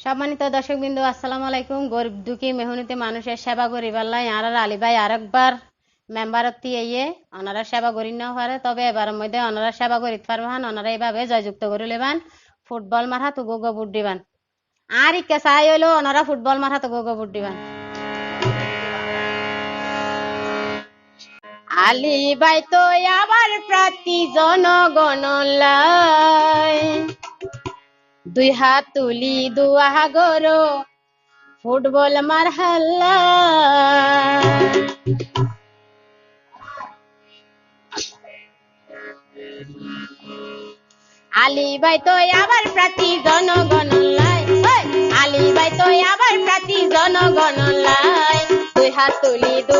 সম্মানিত দর্শক বিন্দু আসসালামু আলাইকুম। গরিব দুঃখী মেহনতি মানুষের সেবা করিবার লাই আর আলী ভাই আরেকবার মেম্বারত ইয়ে ওনারা সেবা করি না পারে তবে এবারের মধ্যে ওনারা সেবা করিতে পারবেন ওনারা এইভাবে জয়যুক্ত করে লেবান। ফুটবল মারা তো গোগো বুট দিবান আর ইকে চাই হইল ওনারা ফুটবল মারা তো গোগো বুট দিবান আলী ভাই তো আবার প্রতি জনগণ লাই দুই হাত তুলি দুয়া গরো ফুটবল মার হাল্লা। আলী ভাই তো আবার প্রাতি জনগণ আলী ভাই তো আবার প্রাতি জনগণ লাই। দুই হাত তুলি দুয়া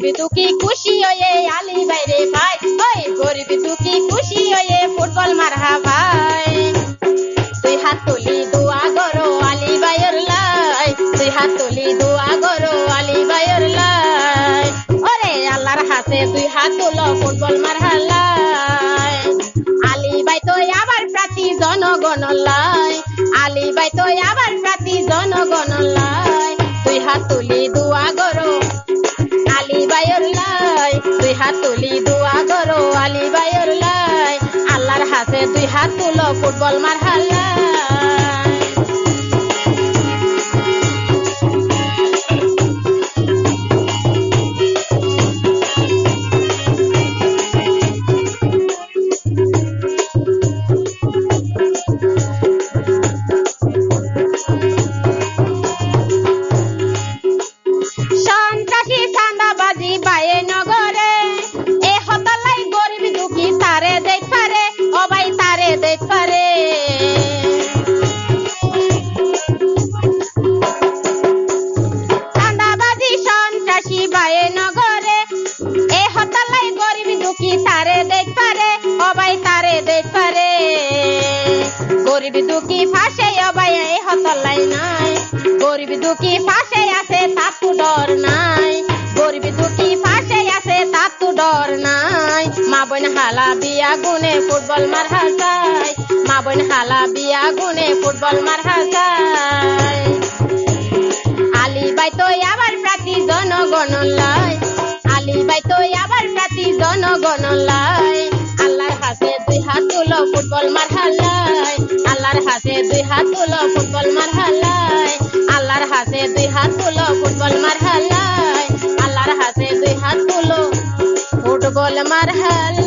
গরিব দুঃখী খুশি হয়ে আলি বাইরে ভাই ওই গরিবি তুকি খুশি হয়ে ফুটবল মারহা ভাই। তুই হাত তুলি দোয়া গরো আলি বাইর লাই, তুই হাত তুলি দোয়া গরো দুই হাত তুলো ফুটবল মার হাল্লাই গরিব দুঃখী ফাঁসে অবাই হতলাই নাই। গরিব দুঃখী ফাঁসে আছে তার তো ডর নাই। গরিব দুঃখী ফাঁসে আছে তার তো ডর নাই। মা বোন হালা বিয়া গুনে ফুটবল মার হাসায়। মা বোন হালা বিয়া গুনে ফুটবল মার হাসায়। মার হাল্লায় আল্লাহর